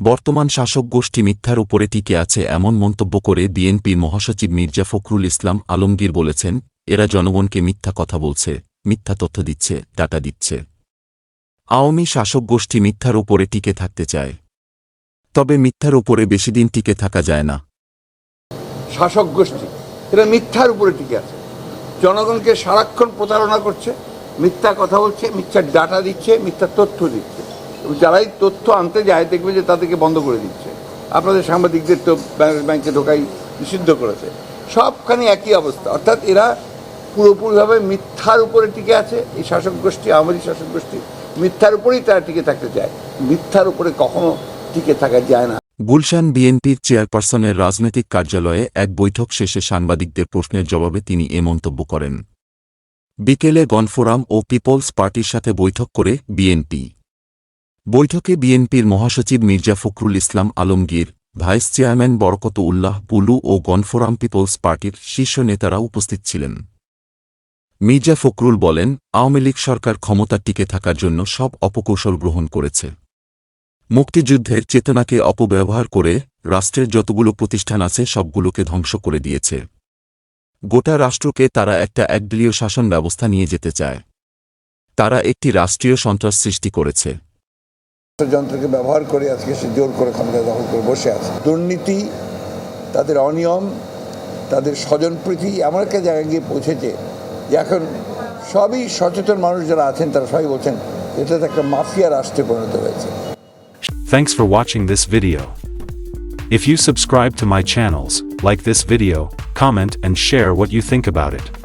বর্তমান শাসক গোষ্ঠী মিথ্যার উপরে টিকে আছে এমন মন্তব্য করে বিএনপির মহাসচিব মির্জা ফখরুল ইসলাম আলমগীর বলেছেন, এরা জনগণকে মিথ্যা কথা বলছে, মিথ্যা তথ্য দিচ্ছে, ডাটা দিচ্ছে। আওয়ামী শাসক গোষ্ঠী মিথ্যার উপরে টিকে থাকতে চায়। তবে মিথ্যার উপরে বেশিদিন টিকে থাকা যায় না। শাসক গোষ্ঠী, এরা মিথ্যার উপরে টিকে আছে। জনগণকে সারাক্ষণ প্রতারণা করছে, মিথ্যা কথা বলছে মিথ্যার ডাটা দিচ্ছে, মিথ্যা তথ্য দিচ্ছে। যারাই তথ্য আনতে যায় দেখবে যে তাদেরকে বন্ধ করে দিচ্ছে। আপনাদের সাংবাদিকদের তো ব্যাংকে ঢোকাই নিষিদ্ধ করেছে। সবখানে একই অবস্থা। অর্থাৎ এরা পুরোপুরিভাবে মিথ্যার উপরে টিকে আছে। এই শাসক গোষ্ঠী, আওয়ামী শাসক গোষ্ঠী মিথ্যার উপরেই তারা টিকে থাকতে চায়। মিথ্যার উপরে কখনো টিকে থাকা যায় না। গুলশান বিএনপির চেয়ারপারসনের রাজনৈতিক কার্যালয়ে এক বৈঠক শেষে সাংবাদিকদের প্রশ্নের জবাবে তিনি এ মন্তব্য করেন। বিকেলে গণফোরাম ও পিপলস পার্টির সাথে বৈঠক করে বিএনপি। বৈঠকে বিএনপির মহাসচিব মির্জা ফখরুল ইসলাম আলমগীর, ভাইস চেয়ারম্যান বরকত উল্লাহ পুলু ও গণফোরাম পিপলস পার্টির শীর্ষ নেতারা উপস্থিত ছিলেন। মির্জা ফখরুল বলেন, আওয়ামী লীগ সরকার ক্ষমতা টিকে থাকার জন্য সব অপকৌশল গ্রহণ করেছে। মুক্তিযুদ্ধের চেতনাকে অপব্যবহার করে রাষ্ট্রের যতগুলো প্রতিষ্ঠান আছে সবগুলোকে ধ্বংস করে দিয়েছে। গোটা রাষ্ট্রকে তারা একটা একদলীয় শাসন ব্যবস্থা নিয়ে যেতে চায়। তারা একটি রাষ্ট্রীয় সন্ত্রাস সৃষ্টি করেছে। যন্ত্রকে ব্যবহার করে আজকে সে জোর করে ক্ষমতা দখল করে বসে আছে দুর্নীতি তাদের অনিয়ম তাদের স্বজনপ্রীতি এমন একটা জায়গায় গিয়ে পৌঁছেছে যে এখন সবই সচেতন মানুষ যারা আছেন তারা সবাই বলছেন এটা তো একটা মাফিয়া রাষ্ট্রে পরিণত হয়েছে Thanks for watching this video. If you subscribe to my channels, like this video, comment and share what you think about it.